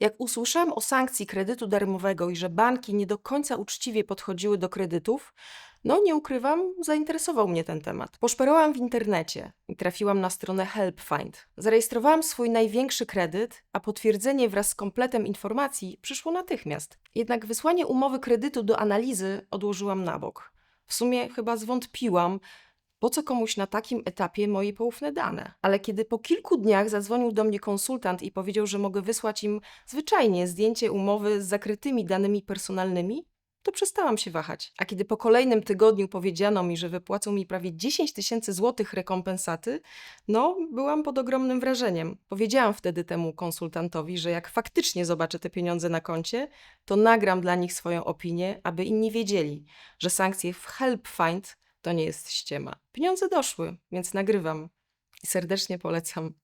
Jak usłyszałam o sankcji kredytu darmowego i że banki nie do końca uczciwie podchodziły do kredytów, no nie ukrywam, zainteresował mnie ten temat. Poszperałam w internecie i trafiłam na stronę HelpFind. Zarejestrowałam swój największy kredyt, a potwierdzenie wraz z kompletem informacji przyszło natychmiast. Jednak wysłanie umowy kredytu do analizy odłożyłam na bok. W sumie chyba zwątpiłam, po co komuś na takim etapie moje poufne dane? Ale kiedy po kilku dniach zadzwonił do mnie konsultant i powiedział, że mogę wysłać im zwyczajnie zdjęcie umowy z zakrytymi danymi personalnymi, to przestałam się wahać. A kiedy po kolejnym tygodniu powiedziano mi, że wypłacą mi prawie 10 tysięcy złotych rekompensaty, no, byłam pod ogromnym wrażeniem. Powiedziałam wtedy temu konsultantowi, że jak faktycznie zobaczę te pieniądze na koncie, to nagram dla nich swoją opinię, aby inni wiedzieli, że sankcje w HelpFind to nie jest ściema. Pieniądze doszły, więc nagrywam i serdecznie polecam.